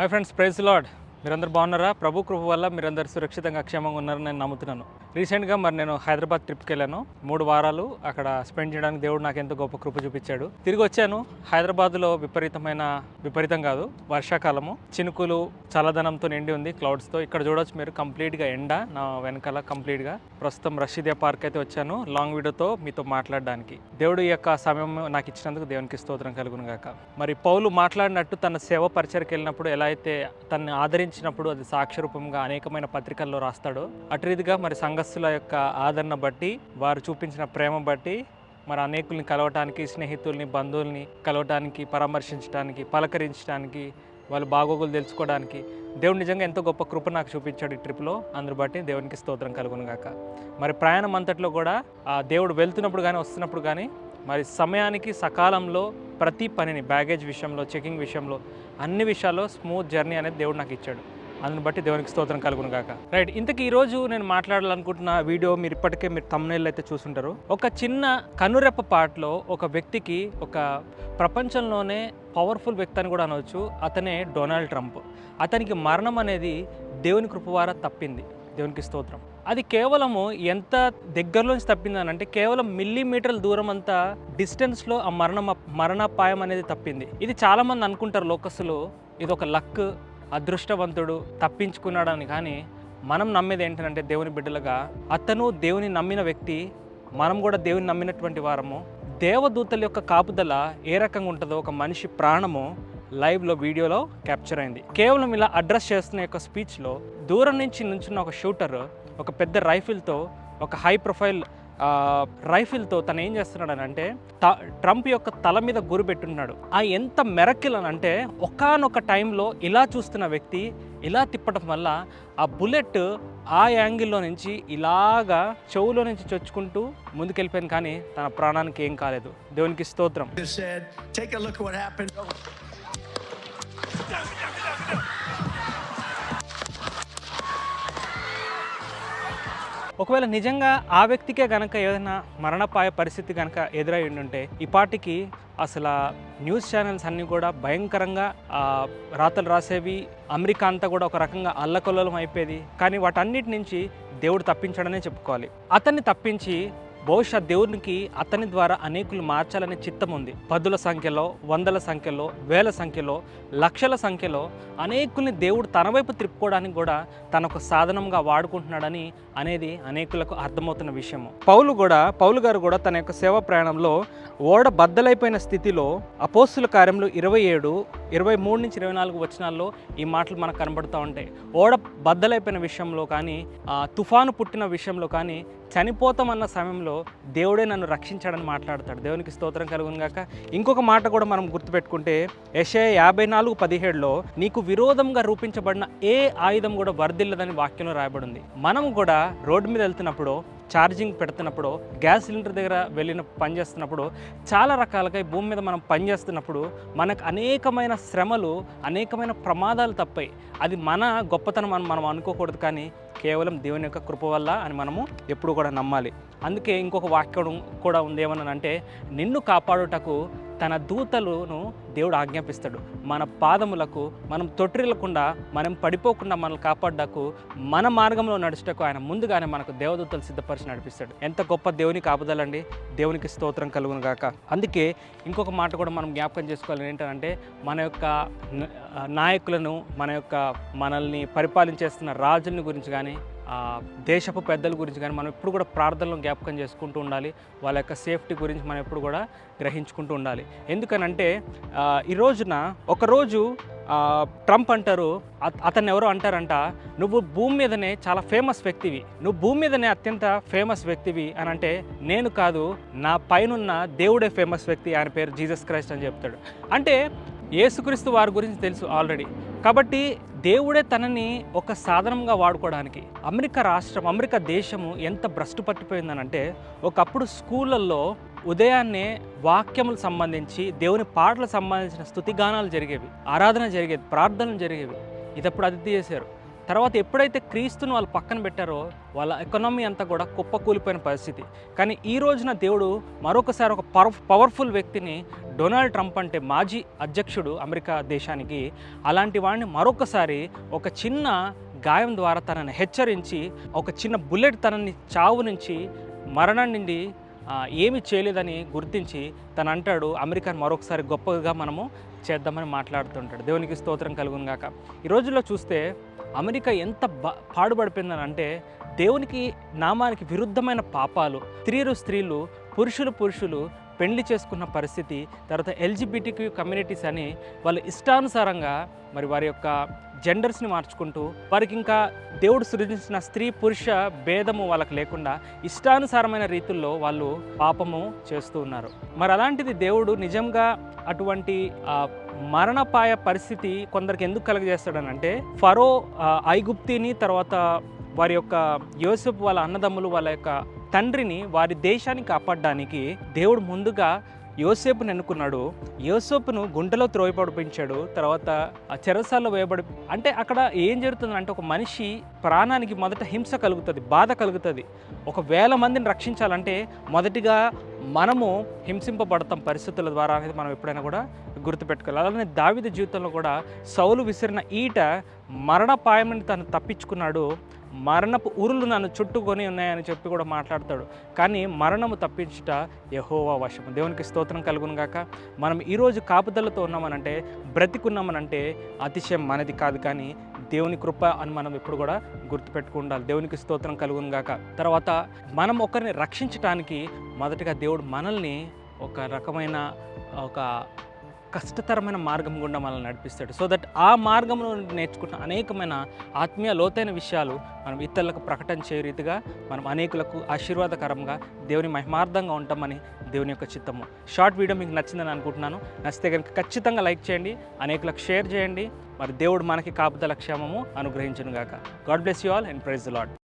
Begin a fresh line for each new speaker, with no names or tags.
Hi friends praise lord మీరందరూ బాగున్నారా? ప్రభు కృప వల్ల మీరందరూ సురక్షితంగా క్షేమంగా ఉన్నారని నేను నమ్ముతున్నాను. రీసెంట్గా మరి నేను హైదరాబాద్ ట్రిప్కి వెళ్ళాను మూడు వారాలు అక్కడ స్పెండ్ చేయడానికి దేవుడు నాకు ఎంతో గొప్ప కృప చూపించాడు. తిరిగి వచ్చాను. హైదరాబాద్లో విపరీతమైన విపరీతం కాదు వర్షాకాలము. చినుకులు చల్లదనంతో నిండి ఉంది క్లౌడ్స్తో. ఇక్కడ చూడొచ్చు మీరు కంప్లీట్గా ఎండ నా వెనకాల కంప్లీట్గా. ప్రస్తుతం రషీదియా పార్క్ అయితే వచ్చాను. లాంగ్ వీడియోతో మీతో మాట్లాడడానికి. దేవుడు యొక్క సమయం నాకు ఇచ్చినందుకు దేవునికి స్తోత్రం కలుగును గాక. మరి పౌలు మాట్లాడినట్టు తన సేవ పరిచయకి వెళ్ళినప్పుడు ఎలా అయితే తనని ప్రకటించినప్పుడు అది సాక్ష్యరూపంగా అనేకమైన పత్రికల్లో రాస్తాడు. అటు రీతిగా మరి సంఘస్థుల యొక్క ఆదరణ బట్టి వారు చూపించిన ప్రేమ బట్టి మరి అనేకుల్ని కలవటానికి స్నేహితుల్ని బంధువుల్ని కలవటానికి పరామర్శించడానికి పలకరించడానికి వాళ్ళ బాగోగులు తెలుసుకోవడానికి దేవుడు నిజంగా ఎంతో గొప్ప కృప నాకు చూపించాడు ఈ ట్రిప్లో. అందరు బట్టి దేవునికి స్తోత్రం కలుగునుగాక మరి ప్రయాణం అంతట్లో కూడా ఆ దేవుడు వెళ్తున్నప్పుడు కానీ వస్తున్నప్పుడు కానీ మరి సమయానికి సకాలంలో ప్రతి పనిని బ్యాగేజ్ విషయంలో చెకింగ్ విషయంలో అన్ని విషయాల్లో స్మూత్ జర్నీ అనేది దేవుడు నాకు ఇచ్చాడు. అందుని బట్టి దేవునికి స్తోత్రం కలుగును గాక రైట్ ఇంతకీ ఈరోజు నేను మాట్లాడాలనుకుంటున్న వీడియో మీరు ఇప్పటికే మీరు తమ్నేళ్ళు అయితే చూసుంటారు. ఒక చిన్న కనురెప్ప పాటలో ఒక వ్యక్తికి ఒక ప్రపంచంలోనే పవర్ఫుల్ వ్యక్తి అని కూడా అనవచ్చు అతనే డొనాల్డ్ ట్రంప్. అతనికి మరణం అనేది దేవుని కృప ద్వారా తప్పింది. దేవునికి స్తోత్రం. అది కేవలము ఎంత దగ్గరలోంచి తప్పిందని అంటే కేవలం మిల్లీమీటర్ల దూరం అంతా డిస్టెన్స్లో ఆ మరణ మరణాపాయం అనేది తప్పింది. ఇది చాలామంది అనుకుంటారు లోకస్సులు ఇది ఒక లక్ అదృష్టవంతుడు తప్పించుకున్నాడని కానీ మనం నమ్మేది ఏంటంటే దేవుని బిడ్డలుగా అతను దేవుని నమ్మిన వ్యక్తి మనం కూడా దేవుని నమ్మినటువంటి వారము. దేవదూతల యొక్క కాపుదల ఏ రకంగా ఉంటుందో ఒక మనిషి ప్రాణము లైవ్లో వీడియోలో క్యాప్చర్ అయింది. కేవలం ఇలా అడ్రస్ చేస్తున్న యొక్క స్పీచ్లో దూరం నుంచి నుంచున్న ఒక షూటర్ ఒక పెద్ద రైఫిల్తో ఒక హై ప్రొఫైల్ రైఫిల్తో తను ఏం చేస్తున్నాడు అని అంటే ట్రంప్ యొక్క తల మీద గురి పెట్టున్నాడు. ఆ ఎంత మెరకిల్ అని అంటే ఒకానొక టైంలో ఇలా చూస్తున్న వ్యక్తి ఇలా తిప్పడం వల్ల ఆ బుల్లెట్ ఆ యాంగిల్లో నుంచి ఇలాగా చెవులో నుంచి చొచ్చుకుంటూ ముందుకెళ్ళిపోయింది కానీ తన ప్రాణానికి ఏం కాలేదు. దేవునికి స్తోత్రం. ఒకవేళ నిజంగా ఆ వ్యక్తికే గనక ఏదైనా మరణపాయ పరిస్థితి కనుక ఎదురై ఉంటే ఈ పాటికి అసలు న్యూస్ ఛానల్స్ అన్నీ కూడా భయంకరంగా రాతలు రాసేవి అమెరికా అంతా కూడా ఒక రకంగా అల్లకొల్లలం అయిపోయేది. కానీ వాటన్నిటి నుంచి దేవుడు తప్పించడనే చెప్పుకోవాలి. అతన్ని తప్పించి బహుశా దేవునికి అతని ద్వారా అనేకులు మార్చాలనే చిత్తం ఉంది. పదుల సంఖ్యలో వందల సంఖ్యలో వేల సంఖ్యలో లక్షల సంఖ్యలో అనేకుల్ని దేవుడు తన వైపు త్రిప్పుకోవడానికి కూడా తన ఒక సాధనంగా వాడుకుంటున్నాడని అనేది అనేకులకు అర్థమవుతున్న విషయము. పౌలు కూడా పౌలు గారు కూడా తన యొక్క సేవ ప్రయాణంలో ఓడ బద్దలైపోయిన స్థితిలో అపోస్తుల కార్యంలో ఇరవై ఏడు ఇరవై మూడు నుంచి ఇరవై నాలుగు వచనాల్లో ఈ మాటలు మనకు కనబడుతూ ఉంటాయి. ఓడ బద్దలైపోయిన విషయంలో కానీ ఆ, తుఫాను పుట్టిన విషయంలో కానీ చనిపోతామన్న సమయంలో దేవుడే నన్ను రక్షించాడని మాట్లాడతాడు. దేవునికి స్తోత్రం కలుగును గాక. ఇంకొక మాట కూడా మనం గుర్తుపెట్టుకుంటే యశయ యాభై నాలుగు పదిహేడులో నీకు విరోధంగా రూపించబడిన ఏ ఆయుధం కూడా వర్దిల్లదని వాక్యంలో రాయబడింది. మనం కూడా రోడ్డు మీద వెళ్తున్నప్పుడు ఛార్జింగ్ పెడుతున్నప్పుడు గ్యాస్ సిలిండర్ దగ్గర వెళ్ళిన పని చేస్తున్నప్పుడు చాలా రకాలుగా ఈ భూమి మీద మనం పని చేస్తున్నప్పుడు మనకు అనేకమైన శ్రమలు అనేకమైన ప్రమాదాలు తప్పాయి అది మన గొప్పతనం అని మనం అనుకోకూడదు కానీ కేవలం దేవుని యొక్క కృప వల్ల అని మనము ఎప్పుడు కూడా నమ్మాలి. అందుకే ఇంకొక వాక్యం కూడా ఉంది ఏమన్నానంటే నిన్ను కాపాడుటకు తన దూతలను దేవుడు ఆజ్ఞాపిస్తాడు. మన పాదములకు మనం తొట్టిల్లకుండా మనం పడిపోకుండా మనల్ని కాపాడకు మన మార్గంలో నడుచుటకు ఆయన ముందుగానే మనకు దేవదూతలు సిద్ధపరిచి నడిపిస్తాడు. ఎంత గొప్ప దేవుని కాపుదలండి దేవునికి స్తోత్రం కలుగును గాక అందుకే ఇంకొక మాట కూడా మనం జ్ఞాపకం చేసుకోవాలి ఏంటంటే మన యొక్క నాయకులను మన యొక్క మనల్ని పరిపాలించేస్తున్న రాజుని గురించి కానీ దేశపు పెద్దల గురించి కానీ మనం ఎప్పుడు కూడా ప్రార్థనలు జ్ఞాపకం చేసుకుంటూ ఉండాలి. వాళ్ళ యొక్క సేఫ్టీ గురించి మనం ఎప్పుడు కూడా గ్రహించుకుంటూ ఉండాలి. ఎందుకనంటే ఈ రోజున ఒకరోజు ట్రంప్ అంటారు అత- అతన్ని ఎవరో అంటారంట నువ్వు భూమి మీదనే చాలా ఫేమస్ వ్యక్తివి. నువ్వు భూమి మీదనే అత్యంత ఫేమస్ వ్యక్తివి. అని అంటే నేను కాదు నా పైనున్న దేవుడే ఫేమస్ వ్యక్తి ఆయన పేరు జీసస్ క్రైస్ట్ అని చెప్తాడు. అంటే యేసుక్రీస్తు వారి గురించి తెలుసు ఆల్రెడీ. కాబట్టి దేవుడే తనని ఒక సాధనంగా వాడుకోవడానికి అమెరికా రాష్ట్రం అమెరికా దేశము ఎంత భ్రష్టు పట్టిపోయిందనంటే ఒకప్పుడు స్కూళ్ళల్లో ఉదయాన్నే వాక్యములకు సంబంధించి దేవుని పాటలకు సంబంధించిన స్థుతిగానాలు జరిగేవి ఆరాధన జరిగేది ప్రార్థనలు జరిగేవి. ఇదప్పుడు అప్పుడు అతిథి చేశారు. తర్వాత ఎప్పుడైతే క్రీస్తును వాళ్ళు పక్కన పెట్టారో వాళ్ళ ఎకనామీ అంతా కూడా కుప్పకూలిపోయిన పరిస్థితి. కానీ ఈ రోజున దేవుడు మరొకసారి ఒక పవర్ పవర్ఫుల్ వ్యక్తిని డొనాల్డ్ ట్రంప్ అంటే మాజీ అధ్యక్షుడు అమెరికా దేశానికి అలాంటి వాడిని మరొకసారి ఒక చిన్న గాయం ద్వారా తనని హెచ్చరించి ఒక చిన్న బుల్లెట్ తనని చావు నుంచి మరణం నుండి ఏమి చేయలేదని గుర్తించి తను అంటాడు అమెరికాను మరొకసారి గొప్పగా మనము చేద్దామని మాట్లాడుతుంటాడు. దేవునికి స్తోత్రం కలుగును గాక. ఈ రోజుల్లో చూస్తే అమెరికా ఎంత బా పాడుపడిపోయిందని అంటే దేవునికి నామానికి విరుద్ధమైన పాపాలు స్త్రీలు స్త్రీలు పురుషులు పురుషులు పెళ్ళి చేసుకున్న పరిస్థితి తర్వాత ఎల్జిబిటిక్యూ కమ్యూనిటీస్ అని వాళ్ళ ఇష్టానుసారంగా మరి వారి యొక్క జెండర్స్ని మార్చుకుంటూ వారికి ఇంకా దేవుడు సృజించిన స్త్రీ పురుష భేదము వాళ్ళకి లేకుండా ఇష్టానుసారమైన రీతుల్లో వాళ్ళు పాపము చేస్తూ ఉన్నారు. మరి అలాంటిది దేవుడు నిజంగా అటువంటి మరణపాయ పరిస్థితి కొందరికి ఎందుకు కలుగజేస్తాడనంటే ఫరో ఐగుప్తిని తర్వాత వారి యొక్క యోసెఫ్ వాళ్ళ అన్నదమ్ములు వాళ్ళ యొక్క తండ్రిని వారి దేశాన్ని కాపాడడానికి దేవుడు ముందుగా యోసేపుని ఎన్నుకున్నాడు. యోసేపును గుంటలో త్రోయపడిపించాడు తర్వాత ఆ చెరసాల్లో వేయబడి అంటే అక్కడ ఏం జరుగుతుందంటే ఒక మనిషి ప్రాణానికి మొదట హింస కలుగుతుంది బాధ కలుగుతుంది. ఒక వేల మందిని రక్షించాలంటే మొదటిగా మనము హింసింపబడతాం పరిస్థితుల ద్వారా అనేది మనం ఎప్పుడైనా కూడా గుర్తుపెట్టుకోవాలి. అలానే దావిద జీవితంలో కూడా సౌలు విసిరిన ఈట మరణపాయమని తను తప్పించుకున్నాడు. మరణపు ఉరులు నన్ను చుట్టుకొని ఉన్నాయని చెప్పి కూడా మాట్లాడతాడు. కానీ మరణము తప్పించుట యహోవా వశము. దేవునికి స్తోత్రం కలుగును గాక. మనం ఈరోజు కాపుదలతో ఉన్నామనంటే బ్రతికున్నామనంటే అతిశయం మనది కాదు కానీ దేవుని కృప అని మనం ఎప్పుడు కూడా గుర్తుపెట్టుకుండాలి దేవునికి స్తోత్రం కలుగును గాక. తర్వాత మనం ఒకరిని రక్షించటానికి మొదటగా దేవుడు మనల్ని ఒక రకమైన ఒక కష్టతరమైన మార్గం గుండా మనల్ని నడిపిస్తాడు. సో దట్ ఆ మార్గంలో నేర్చుకున్న అనేకమైన ఆత్మీయ లోతైన విషయాలు మనం ఇతరులకు ప్రకటన చేయ రీతిగా మనం అనేకులకు ఆశీర్వాదకరంగా దేవుని మహిమార్థంగా ఉంటామని దేవుని యొక్క చిత్తము. షార్ట్ వీడియో మీకు నచ్చిందని అనుకుంటున్నాను. నచ్చితే కనుక ఖచ్చితంగా లైక్ చేయండి. అనేకులకు షేర్ చేయండి. మరి దేవుడు మనకి కాపుదల క్షేమము అనుగ్రహించను గాక God bless you all and praise Lord